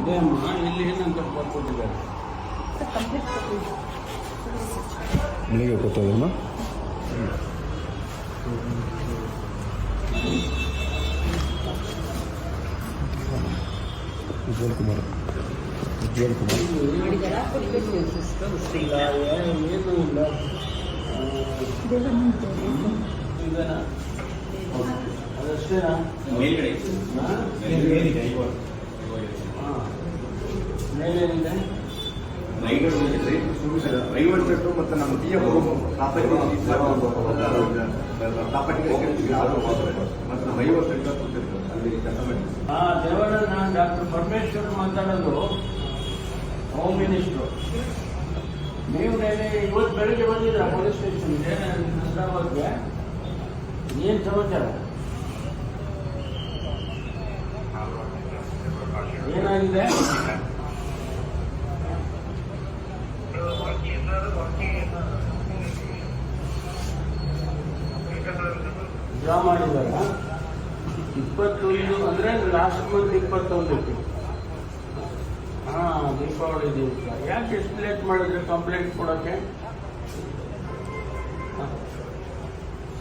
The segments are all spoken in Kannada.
ಅದೇ ಅಮ್ಮ ಇಲ್ಲಿ ಏನಂತ ಬರ್ಕೊಟ್ಟಿದ್ದಾರೆ. ಮನೆಗೆ ಗೊತ್ತದಮ್ಮ ಉಜ್ವಲ್ ಕುಮಾರ್ ಉಜ್ವಲ್ ಕುಮಾರ್ ಏನು ಏನೂ ಇಲ್ಲ ಇದೆನಾ ಅದಷ್ಟೇನಾ ಮೇಲ್ಗಡೆ ಹಾ? ಮೇಲ್ಗಡೆ ಹಾ. ಮೇಲೇನಿದೆ ರೈವರ್ ಸೆಟ್ಟು ಮತ್ತು ನಮ್ಮ ಟಿ ಎಫ್ ಪ್ರಾಪರ್ಟಿ ಪ್ರಾಪರ್ಟಿ ಮತ್ತು ಅಲ್ಲಿ ಹಾ ದೇವಣ್ಣ ನಾನು ಡಾಕ್ಟರ್ ಪರಮೇಶ್ವರ್ ಮಾತಾಡೋದು ಹೋಮ್ ಮಿನಿಸ್ಟ್ರು ನೀವು ನೆನೆ ಇವತ್ತು ಬೆಳಿಗ್ಗೆ ಬಂದಿದ್ದೀರಾ ಪೊಲೀಸ್ ಸ್ಟೇಷನ್ಗೆ ಹೈದ್ರಾಬಾದ್ಗೆ ಏನು ಸಮಾಚಾರ ಏನಾಗಿದೆ? ಡ್ರಾ ಮಾಡಿದಾಗ ಇಪ್ಪತ್ತೊಂದು ಅಂದ್ರೆ ಲಾಸ್ಟ್ ಮಂತ್ ಇಪ್ಪತ್ತೊಂದಕ್ಕೆ. ಹಾ, ದೀಪಾವಳಿ ದಿವಸ. ಯಾಕೆ ಎಷ್ಟು ಲೇಟ್ ಮಾಡಿದ್ರೆ ಕಂಪ್ಲೇಂಟ್ ಕೊಡೋಕ್ಕೆ?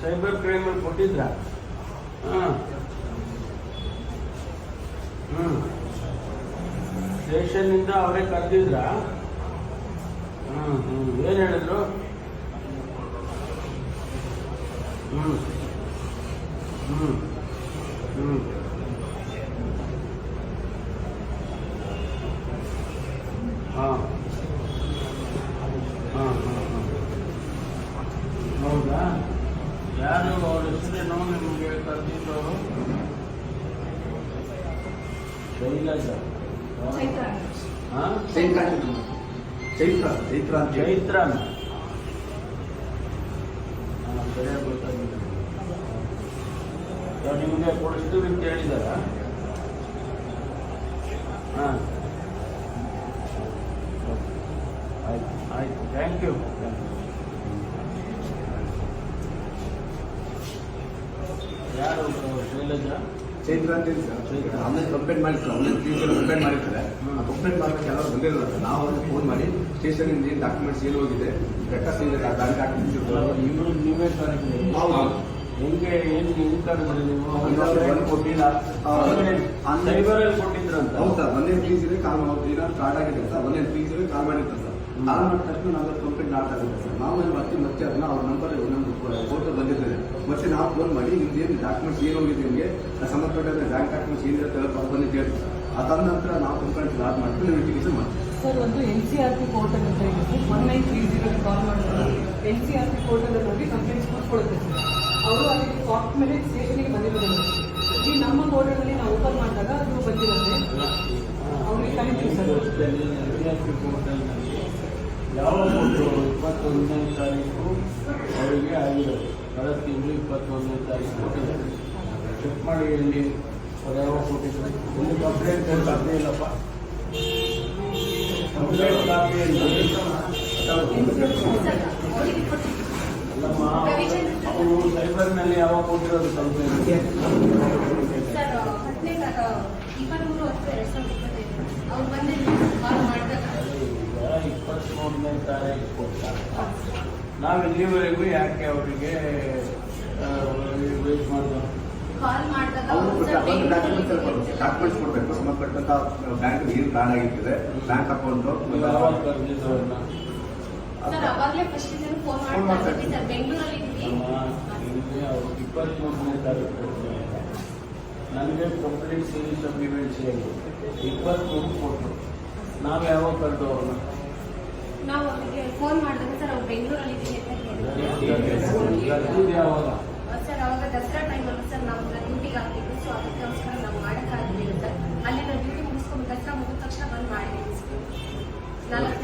ಸೈಬರ್ ಕ್ರೈಮಲ್ಲಿ ಕೊಟ್ಟಿದ್ರ? ಹಾಂ. ಹ್ಞೂ ಸ್ಟೇಷನ್ನಿಂದ ಅವರೇ ಕರೆದಿದ್ರ? ಹ್ಞೂ ಹ್ಞೂ ಏನು ಹೇಳಿದ್ರು? ಹ್ಞೂ ಹ್ಞೂ ಹ್ಞೂ ಹಾಂ. ಹಾಂ ಹಾಂ ಹಾಂ. ಹೌದಾ? ಯಾರು ಅವ್ರ ಹೆಸರೇನೋ ನಿಮಗೆ ಕರೆದಿದ್ದವರು ಶೈಲಜಾ. ಹಾಂ ಚೈತ್ರ ಚೈತ್ರ ಚೈತ್ರ ಅಂತ ಹೇಳಿ. ಚೈತ್ರ ಹಾಂ ಸರಿಯಾಗಿ ಗೊತ್ತಾಗಿಲ್ಲ ಯಾರು ನಿಮಗೆ ಕೊಡಿಸ್ತೀವಿ ಅಂತ ಹೇಳಿದಾರ ಹಾಂ ಆಯ್ತು ಆಯ್ತು ಥ್ಯಾಂಕ್ ಯು ಯಾರು ಶೈಲಜಾ ಚೈತ್ರ ಅಂತ ಹೇಳಿ ಸರ್ ಆನ್ಲೈನ್ ಕಂಪ್ಲೇಂಟ್ ಮಾಡಿರ್ತಾರೆ. ಆನ್ಲೈನ್ ಸ್ಟೇಷನ್ ಕಂಪ್ಲೇಂಟ್ ಮಾಡಿರ್ತಾರೆ. ಆ ಕಂಪ್ಲೇಂಟ್ ಮಾಡೋಕ್ಕೆ ಯಾರು ಬಂದಿರಲ್ಲ ಸರ್ ನಾವು ಅವ್ರಿಗೆ ಫೋನ್ ಮಾಡಿ ಸ್ಟೇಷನಿಂದ ಏನು ಡಾಕ್ಯುಮೆಂಟ್ಸ್ ಏನು ಹೋಗಿದೆ ರೆಕಾರ್ಡ್ಸ್ ಏನಿದೆ ಆ ಬ್ಯಾಂಕ್ ಡಾಕ್ಯುಮೆಂಟ್ಸ್ ಇವರು ನೀವೇ ಸರ್ ಹೌದು. ಹೆಂಗೆ ಏನು ನೀವು. ಅವ್ರು ಕೊಟ್ಟಿಲ್ಲ. ಸೈಬರಲ್ಲಿ ಕೊಟ್ಟಿದ್ರಂತ? ಹೌದು ಸರ್ ಒಂದೇ ಫೀಸ್ ಇದೆ ಕಾಲ್ ಮಾಡಿ ಏನಾದ್ರು ಸ್ಟಾರ್ಟ್ ಆಗಿದೆ ಸರ್ ಒಂದೇ ಫೀಸ್ ಇದೆ ಕಾಲ್ ಮಾಡಿರ್ತಾರೆ ಸರ್. ಕಾಲ್ ಮಾಡಿದ ತಕ್ಷಣ ನಾವು ಕಂಪ್ಲೇಂಟ್ ಮಾಡ್ತಾ ಇದ್ದೀವಿ ಸರ್. ನಾವು ಏನು ಮಾಡ್ತೀವಿ ಮತ್ತೆ ಅದನ್ನ ಅವ್ರ ನಂಬರ್ ನಮ್ದು ಫೋಟೋ ಬಂದಿದ್ದಾರೆ. ಮತ್ತೆ ನಾವು ಫೋನ್ ಮಾಡಿ ನಿಮ್ದು ಏನು ಡಾಕ್ಯುಮೆಂಟ್ಸ್ ಏನು ಹೋಗಿದೆ ನಿಮಗೆ? ಸಂಬಂಧಪಟ್ಟ ಬ್ಯಾಂಕ್ ಡಾಕ್ಯುಮೆಂಟ್ಸ್ ಏನಿರುತ್ತೆ ಹೇಳಿ. ಸರ್ ಅದಾದ ನಂತರ ನಾವು ಕಂಪ್ಲೇಂಟ್ ಲಾಗ್ ಮಾಡ್ತೀವಿ ನೀವು ಟಿಕೆಟ್ ಮಾಡ್ತೀವಿ. ಸರ್ ಒಂದು N C R P portal ಅಂತ ಇದೆ sir. One nine three zero call ಮಾಡಿದ್ರೆ. N C R P portal ಹೋಗಿ ಕಂಪ್ಲೇಂಟ್ಸ್ ಕೊಟ್ಕೊಡುತ್ತೆ ಸರ್. ಅವರು ಅಲ್ಲಿ ಫಾರ್ಟ್ ಮೇಲೆ ಸ್ಟೇಷನ್ಗೆ ಬಂದಿರೋದಿಲ್ಲ ಈ ನಮ್ಮ ಪೋರ್ಟಲಲ್ಲಿ ನಾವು ಓಪನ್ ಮಾಡಿದಾಗ ಅದು ಬಂದಿರುತ್ತೆ ಅವ್ರಿಗೆ ಕಲಿತೀವಿ ಸರ್ ಯಾವ ಕೊಟ್ಟರು ಇಪ್ಪತ್ತೊಂದನೇ ತಾರೀಕು ಅವರಿಗೆ ಆಗಿರೋದು ಕಳೆದ ತಿಂಗಳು ಇಪ್ಪತ್ತೊಂದನೇ ತಾರೀಕು. ಕೊಟ್ಟಿದ್ದಾರೆ ಚೆಕ್ ಮಾಡಿ ಇಲ್ಲಿ ಅದು ಯಾವಾಗ ಕೊಟ್ಟಿದ್ರು ಒಂದು ಕಂಪ್ಲೇಂಟ್ ಕಾಪಿ ಇಲ್ಲಪ್ಪ. ಕಂಪ್ಲೇಂಟ್ ಕಾಪಿ ಅಲ್ಲಮ್ಮ ಅವರು ಸೈಬರ್ನಲ್ಲಿ ಯಾವಾಗ ಕೊಟ್ಟಿರೋದು ಕಂಪ್ಲೇಂಟ್ ಸರ್ ಹತ್ತನೇ ಇಪ್ಪತ್ತ್ಮೂರು ಹತ್ತು ಎರಡು ಸಾವಿರದ ಇಪ್ಪತ್ತೈದು ಅವ್ರು ಬಂದಿದ್ದು ಕಾಲ್ ಮಾಡಿದಾಗ ಈಗ ತಾರೀಕು ಕೊಡ್ತಾರೆ ನಾವು ಇಲ್ಲಿವರೆಗೂ ಯಾಕೆ ಅವರಿಗೆ ವೇಟ್ ಮಾಡೋದು ಡಾಕ್ಯುಮೆಂಟ್ಸ್ ಕೊಡ್ಬೇಕು. ಸಂಬಂಧಪಟ್ಟಂತ ಬ್ಯಾಂಕ್ ಏನು ಕಾರ್ಡ್ ಆಗಿರ್ತದೆ ಬ್ಯಾಂಕ್ ಅಕೌಂಟ್ ಫೋನ್ ಮಾಡ್ತಾರೆ ಇಪ್ಪತ್ತ್ಮೂರನೇ ತಾರೀಕು ನನಗೆ ಕಂಪ್ಲೀಟ್ ಸೀರೀಸ್ ಆಫ್ ಇವೆಂಟ್ಸ್ ಹೇಳಿ. ಇಪ್ಪತ್ತ್ಮೂರು ಕೊಟ್ಟರು ನಾವು ಯಾವಾಗ ಕರೆದು ಅವ್ರನ್ನ? ಫೋನ್ ಮಾಡಿದಾಗ ಸರ್ ಅವ್ರು ಬೆಂಗಳೂರಲ್ಲಿ ಸರ್, ಅವಾಗ ದಸರಾ ಟೈಮಲ್ಲಿ ಸರ್ ನಾವು ಡ್ಯೂಟಿಗೆ ಹಾಕಿದ್ವಿ ಸೊ ಅದಕ್ಕೋಸ್ಕರ ನಾವು ಮಾಡೋಕ್ಕಾಗಲಿಲ್ಲ ಸರ್. ಅಲ್ಲಿ ನಾವು ಡ್ಯೂಟಿ ಮುಗಿಸ್ಕೊಂಡು ದಸರಾ ಮುಗಿದ ತಕ್ಷಣ ಬಂದು ಮಾಡಿದ್ವಿ ಸರ್. ತಾರೀಕು